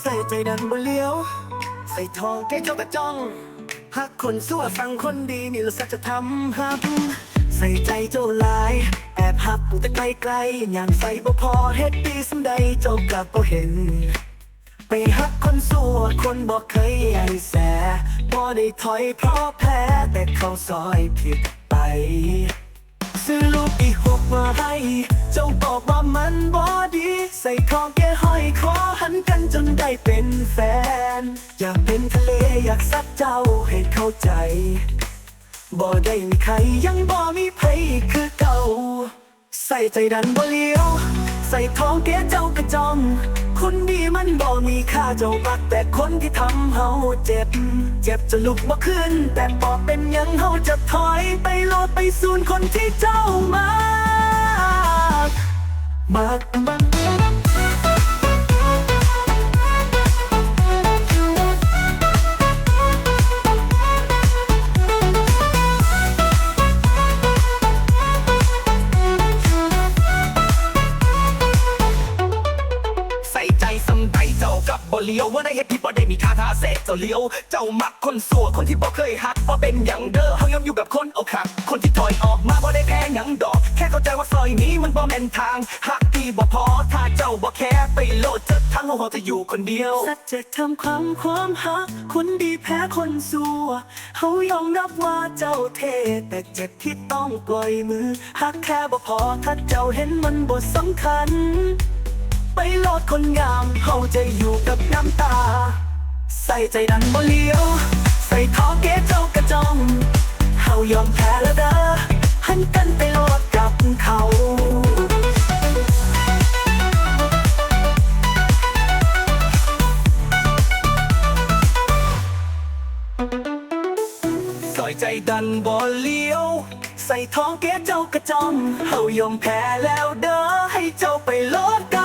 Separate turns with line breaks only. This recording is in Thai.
ใส่ใจดันบ่เลี้ยว ใส่ทองแก้เจ้ากระจ้องหักคนสั่วฟังคนดีนี่ละสัจธรรมครับ ใส่ใจเจ้าลาย แอบหักแต่ไกลไกลอย่างใส่บ่พอเฮ็ดดีสำใดเจ้ากลับบ่เห็น ไปหักคนสั่วคนบอกเคยใหญ่แสบ่ได้ถอยเพราะแพ้แต่เขาซอยผิดไปซื้อลูกอีหกมาให้ เจ้าบอกว่ามันบ่ ใส่ทองแก้ห้อยคอหันกันจนได้เป็นแฟน อยากเป็นทะเลอยากซัดเจ้าให้เข้าใจ บ่ได้มีใครยังบ่มีใครคือเก่า ใส่ใจดันบ่เลี้ยว ใส่ท้องแก้เจ้ากระจองคนดีมันบ่มีค่าเจ้ามักแต่คนที่ทำเฮาเจ็บ เจ็บจะลุกบ่ขึ้น แต่บอกเป็นยังเฮาจะถอยไปโลดไปสูนคนที่เจ้ามากมากมาก
บ่เลียวว่าในเหตุที่บ่ได้มีค่าทาเสกเจ้าเลี้ยว เจ้ามักคนสัวคนที่บ่เคยหักบ่เป็นหยังเด้อเฮายังอยู่แบบคนเอาคักคนที่ถอยออกมาบ่ได้แพ้หยังดอก แค่เข้าใจว่าซอยนี้มันบ่แม่นทางหักที่บ่พอถ้าเจ้าบ่แค่ไปโลดเจดทั้งเฮาจะอยู่คนเดียว
สัจธรรมความความหักคนดีแพ้คนสัวเขายอมรับว่าเจ้าเทแต่เจ็บที่ต้องปล่อยมือหักแค่บ่พอถ้าเจ้าเห็นมันบ่สำคัญ ไปโลดคนงามเขาจะอยู่กับน้ำตา ใส่ใจดันบ่เลี้ยว ใส่ท้อเกเจ้ากระจองเขายอมแพ้แล้วเด้อหันกันไปโลดกับเขา
ซอยใจดันบ่เลี้ยว
ใส่ท้องเกเจ้ากระจองเขายอมแพ้แล้วเด้อให้เจ้าไปโลด